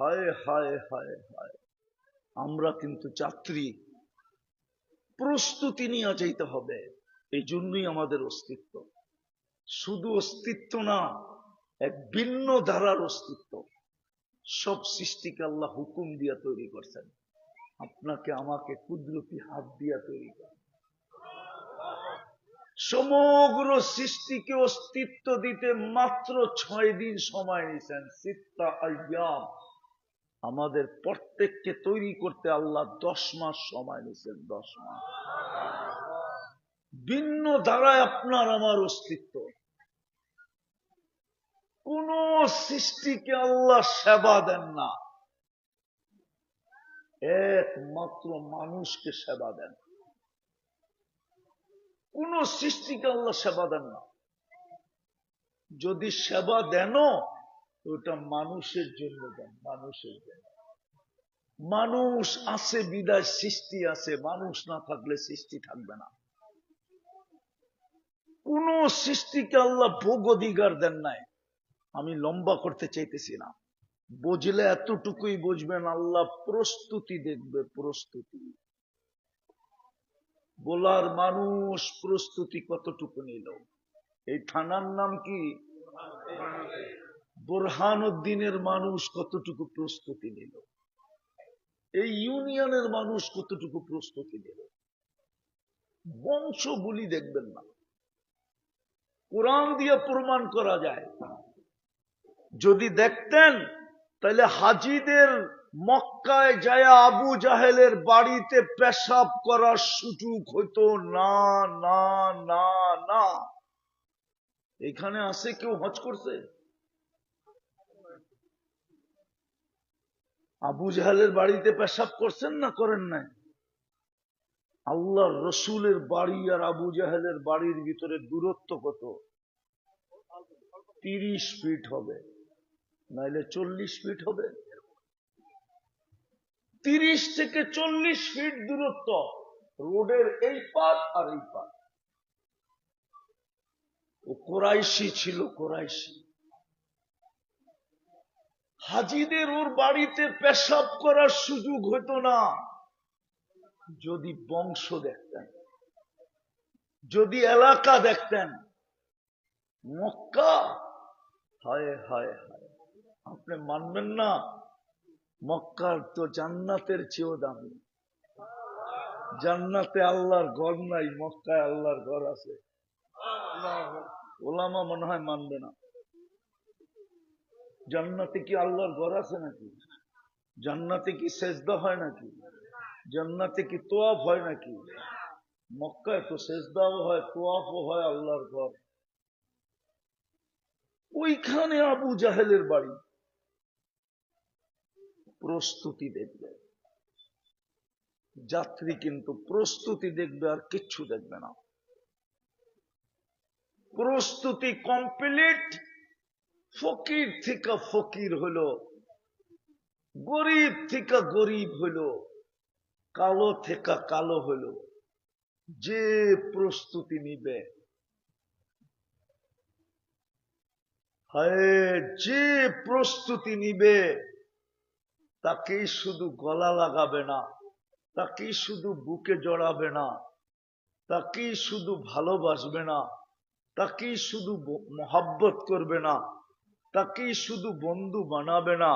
হায় হায় হায় হায়। আমরা কিন্তু যাত্রী। প্রস্তুতি নিয়ে যাইতে হবে। এই জন্যই আমাদের অস্তিত্ব। শুধু অস্তিত্ব না, এক ভিন্ন ধারার অস্তিত্ব। সব সৃষ্টিকে আল্লাহ হুকুম দিয়া তৈরি করছেন। আপনাকে আমাকে কুদরতি হাত দিয়া তৈরি করেন সমগ্র সৃষ্টিকে অস্তিত্ব দিতে মাত্র ছয় দিন সময় নিয়েছেন। সিত্তা আয়াম। আমাদের প্রত্যেককে তৈরি করতে আল্লাহ দশ মাস সময় নিয়েছেন দশ মাস। ভিন্ন ধারায় আপনার আমার অস্তিত্ব। কোন সৃষ্টিকে আল্লাহ সেবা দেন না। একমাত্র মানুষকে সেবা দেন। কোন সৃষ্টিকে আল্লাহ সেবা দেন না। যদি সেবা দেন ওটা মানুষের জন্য দেন মানুষের জন্য। মানুষ আছে, বিদায় সৃষ্টি আছে। মানুষ না থাকলে সৃষ্টি থাকবে না। কোন সৃষ্টিকে আল্লাহ ভোগ অধিকার দেন নাই। আমি লম্বা করতে চাইতেছি না। বুঝলে এতটুকুই বুঝবেন, আল্লাহ প্রস্তুতি দেখবে, প্রস্তুতি। বলার মানুষ প্রস্তুতি কতটুকু নিল? এই থানার নাম কি? বোরহান উদ্দিনের মানুষ কতটুকু প্রস্তুতি নিল? এই ইউনিয়নের মানুষ কতটুকু প্রস্তুতি নিল? বংশ বলি দেখবেন না। কোরআন দিয়ে প্রমাণ করা যায়। যদি দেখতেন, তাহলে হাজিদের মক্কায় যায় আবু জাহেলের বাড়িতে পেশাব করার সুযোগ হইতো। না না না না। এখানে আছে কেউ হজ করছে? আবু জাহেলের বাড়িতে পেশাব করছেন না করেন নাই? আল্লাহ রসুলের বাড়ি আর আবু জাহেলের বাড়ির ভিতরে দূরত্ব কত? তিরিশ ফিট হবে। নাইলে চল্লিশ ফিট হবে। তিরিশ থেকে চল্লিশ ফিট দূরত্ব। রোডের এই পার আর এই পার ও কোরাইশি ছিল, কোরাইশি। হাজিদের ওর বাড়িতে পেশাব করার সুযোগ হতো না। যদি বংশ দেখতেন, যদি এলাকা দেখতেন, মক্কা? হায় হায় হায়। আপনি মানবেন না, মক্কার তো জান্নাতের চেয়েও দামি। জান্নাতে আল্লাহর ঘর নাই, মক্কায় আল্লাহর ঘর আছে। ওলামা মনে হয় মানবে না। জান্নাতে কি আল্লাহর ঘর আছে নাকি? জান্নাতে কি সেজদা হয় নাকি? জান্নাতে কি তোয়াফ হয় নাকি? মক্কায় তো সেজদাও হয়, তোয়াফও হয় আল্লাহর ঘর। ওইখানে আবু জাহেলের বাড়ি। প্রস্তুতি দেখবে। যাত্রী কিন্তু প্রস্তুতি দেখবে আর কিচ্ছু দেখবে না। প্রস্তুতি কমপ্লিট। ফকির থেকে ফকির হলো, গরিব থেকে গরিব হলো, কালো থেকে কালো হলো, যে প্রস্তুতি নিবে। যে প্রস্তুতি নিবে, তাকেই শুধু গলা লাগাবে না, তাকেই শুধু বুকে জড়াবে না, তাকেই শুধু ভালোবাসবে না, তাকেই শুধু মহাব্বত করবে না তাকেই শুধু বন্ধু বানাবে না,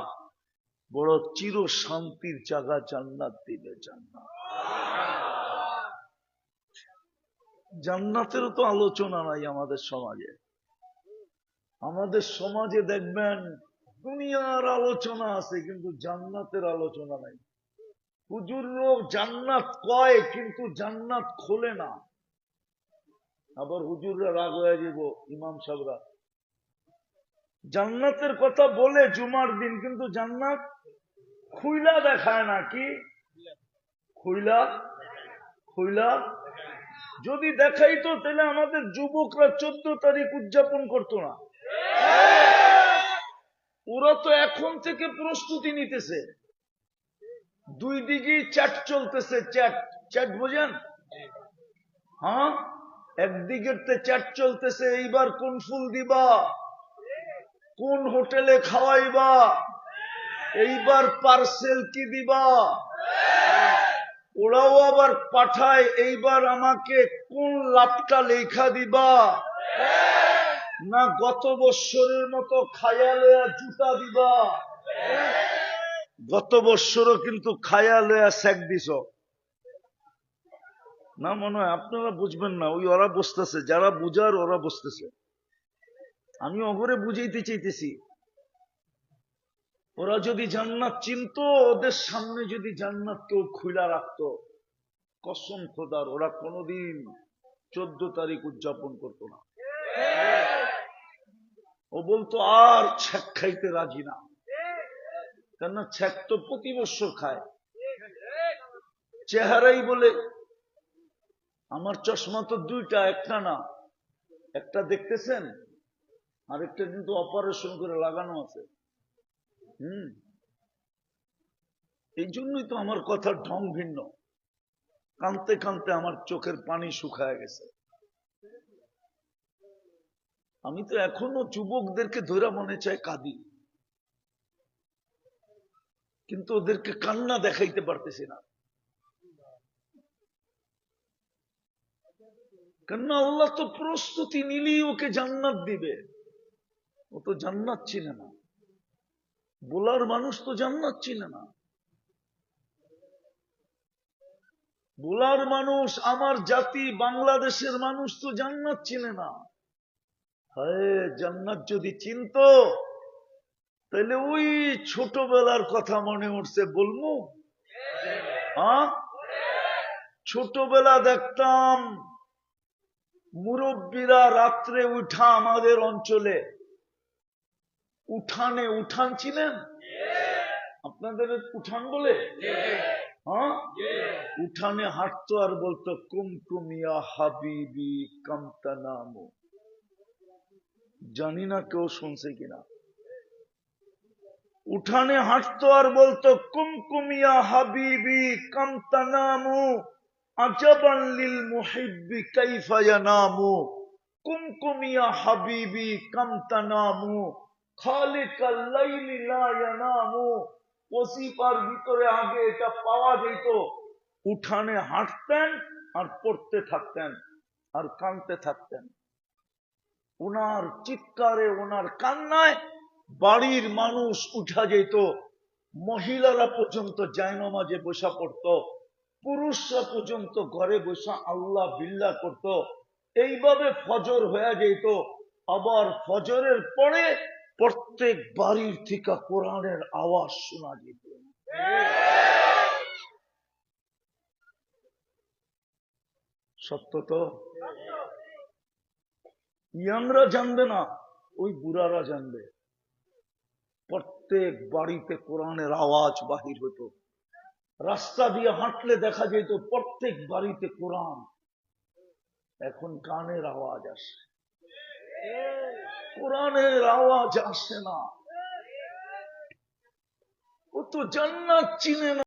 বড় চির শান্তির জায়গা জান্নাত দিবে জান্নাত। জান্নাতেরও তো আলোচনা নাই আমাদের সমাজে। আমাদের সমাজে দেখবেন, দুনিয়ার আলোচনা আছে, কিন্তু জান্নাতের আলোচনা নাই। হুজুর জান্নাত কয়, কিন্তু জান্নাত খোলে না। আবার হুজুররা রাগ হয়ে যাব ইমাম সাহরা জান্নাতের কথা বলে জুমার দিন, কিন্তু জান্নাত খুইলা দেখায় না কি? খুইলা? খুইলা? যদি দেখাইতো, তাহলে আমাদের যুবকরা চোদ্দ তারিখ উদযাপন করতো না। ওরা তো এখন থেকে প্রস্তুতি নিতেছে। দুই দিকে চ্যাট চলতেছে, চ্যাট। চ্যাট বোঝেন? হ্যাঁ? একদিকের তে চ্যাট চলতেছে, এইবার কোন ফুল দিবা? কোন হোটেলে খাওয়াইবা? এইবার পার্সেল কি দিবা? ওরাও আবার পাঠায়, এইবার আমাকে কোন লাভটা লেখা দিবা? না গত বৎসরের মতো খায়ালে জুতা দিবা? গত বৎসরও কিন্তু খায়ালে স্যাক দিছ। না মনে হয়, আপনারা বুঝবেন না, ওই ওরা বসতেছে যারা বুঝার ওরা বসতেছে আমি অগরে বুঝাইতে চাইতেছি। ওরা যদি জান্নাত চিনত, ওদের সামনে যদি জান্নাত কেউ খুলা রাখতো, কসম খোদার, ওরা কোনোদিন চোদ্দ তারিখ উদযাপন করতো না। ও বলতো, আর ছ্যাক খাইতে রাজি না। কেননা ছ্যাক তো প্রতি বছর খায়। চেহারাই বলে, আমার চশমা তো দুইটা, একটা না। একটা দেখতেছেন? আরেকটা কিন্তু অপারেশন করে লাগানো আছে। হুম। এই জন্যই তো আমার কথার ঢং ভিন্ন। কানতে কানতে আমার চোখের পানি শুকায় গেছে। আমি তো এখনও যুবকদেরকে ধরে মনে চাই কাঁদি। কিন্তু ওদেরকে কান্না দেখাইতে পারতেছি না। কেননা আল্লাহ তো প্রস্তুতি নিলেই ওকে জান্নাত দিবে। ও তো জান্নাত চিনে না। বলার মানুষ তো জান্নাত চিনে না। বলার মানুষ, আমার জাতি, বাংলাদেশের মানুষ তো জান্নাত চিনে না। হায়, জান্নাত যদি চিনত তাহলে ওই ছোটবেলার কথা মনে উঠছে বলব হ্যাঁ? ছোটবেলা দেখতাম, মুরব্বীরা রাত্রে উঠা আমাদের অঞ্চলে উঠানে উঠান ছিলেন? আপনাদের উঠান বলে? হ্যাঁ? উঠানে হাঁটতো আর বলতো, কুমকুমিয়া হাবিবি কামতা নাম। জানি না কেউ শুনছে কিনা। উঠানে হাঁটতো আর বলতো, কুমকুমিয়া হাবিবি কামতা নামু। আজাবান লিল মুহিব্বি কাইফা ইয়ানামু কুমকুমিয়া হাবিবি কামতা নামু। ওসিফার ভিতরে আগে এটা পাওয়া যেত। উঠানে হাঁটতেন আর পড়তে থাকতেন আর কানতে থাকতেন। ওনার চিৎকারে, ওনার কান্নায় বাড়ির মানুষ উঠা যেত। মহিলারা পর্যন্ত জায়নমাজে বসা পড়ত। পুরুষরা পর্যন্ত ঘরে বসা আল্লাহ বিল্লা করত। এইভাবে ফজর হয়ে যেত। আবার ফজরের পরে প্রত্যেক বাড়ির থেকে কোরআনের আওয়াজ শোনা যেত। সত্য তো? ইয়াংরা জানবে না, ওই বুড়ারা জানবে। প্রত্যেক বাড়িতে কোরআনের আওয়াজ বাহির হতো। রাস্তা দিয়ে হাঁটলে দেখা যেত প্রত্যেক বাড়িতে কোরআন। এখন কানের আওয়াজ আসে। কোরআনের আওয়াজ আসে না। ও তো জান্নাত চিনে না।